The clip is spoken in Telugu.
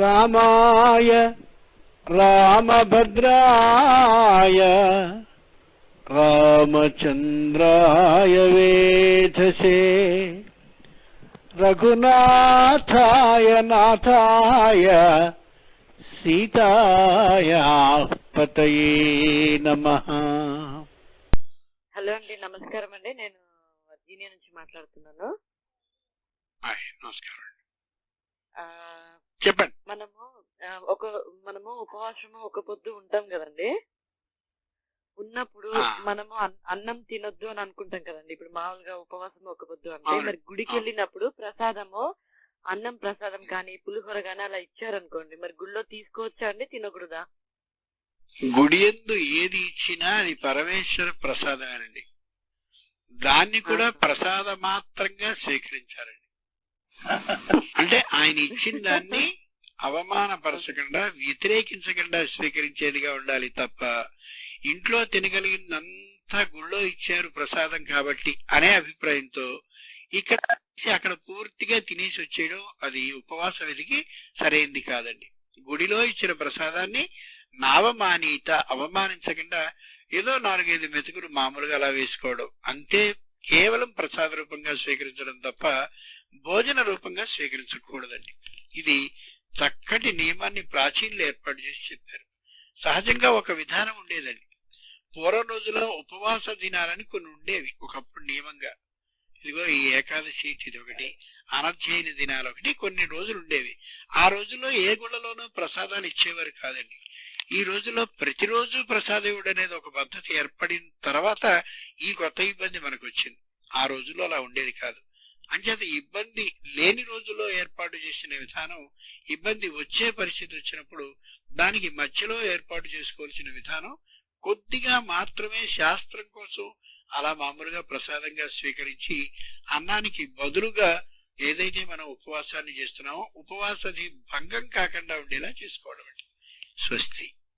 రామాయ రామభద్రాయ రామచంద్రాయ వేధసే. రఘునాథాయ నాథాయ సీతాయ పతయే నమః. హలో అండి నమస్కారం అండి. నేను వర్జీనియా నుంచి మాట్లాడుతున్నాను. నమస్కారం చెప్పండి. ఒక మనము ఉపవాసము ఒక పొద్దు ఉంటాం కదండి ఉన్నప్పుడు. మనము అన్- అన్నం తినొద్దు అని అనుకుంటాం కదండి ఇప్పుడు మామూలుగా ఉపవాసం ఒక పొద్దు అంటే. మరి గుడికి. వెళ్ళినప్పుడు ప్రసాదము అన్నం ప్రసాదం కానీ పులిహోర కానీ అలా ఇచ్చారనుకోండి మరి గుళ్ళో తీసుకోవచ్చా అండి తినకూడదా గుడి ఎందు ఏది ఇచ్చినా అది పరమేశ్వర ప్రసాదమేనండి దాన్ని కూడా. ప్రసాద మాత్రంగా స్వీకరించాలండి అంటే ఆయన ఇచ్చిన దాన్ని అవమానపరచకుండా వ్యతిరేకించకుండా స్వీకరించేదిగా ఉండాలి తప్ప ఇంట్లో తినగలిగిందంతా గుళ్ళో ఇచ్చారు ప్రసాదం కాబట్టి అనే అభిప్రాయంతో ఇక్కడ అక్కడ పూర్తిగా తినేసి వచ్చేయడం అది ఉపవాస విధికి సరైంది కాదండి. గుడిలో ఇచ్చిన ప్రసాదాన్ని నావమానీత అవమానించకుండా ఏదో నాలుగైదు మెతుకులు మామూలుగా అలా వేసుకోవడం. అంతే కేవలం ప్రసాద రూపంగా స్వీకరించడం తప్ప భోజన రూపంగా స్వీకరించకూడదండి. ఇది చక్కటి నియమాన్ని ప్రాచీనులు ఏర్పాటు చేసి చెప్పారు. సహజంగా ఒక విధానం ఉండేదండి. పూర్వ రోజుల్లో ఉపవాస దినాలని కొన్ని ఉండేవి. ఒకప్పుడు నియమంగా. ఇదిగో ఈ ఏకాదశి ఇది ఒకటి అనధ్యయన దినాలు ఒకటి కొన్ని రోజులు ఉండేవి. ఆ రోజుల్లో ఏ గుళ్ళలోనూ ప్రసాదాలు ఇచ్చేవారు కాదండి. ఈ రోజుల్లో ప్రతిరోజు ప్రసాదం ఇవ్వడం అనేది ఒక పద్ధతి ఏర్పడిన తర్వాత ఈ కొత్త ఇబ్బంది మనకు వచ్చింది ఆ రోజుల్లో అలా ఉండేది కాదు. అంచేత ఇబ్బంది లేని రోజుల్లో ఏర్పాటు చేసిన విధానం ఇబ్బంది వచ్చే పరిస్థితి వచ్చినప్పుడు దానికి మధ్యలో ఏర్పాటు చేసుకోవాల్సిన విధానం కొద్దిగా మాత్రమే శాస్త్రం కోసం అలా మామూలుగా ప్రసాదంగా స్వీకరించి అన్నానికి బదులుగా ఏదైతే మనం ఉపవాసాన్ని చేస్తున్నామో ఉపవాసాన్ని భంగం కాకుండా ఉండేలా చేసుకోవడం స్వస్తి.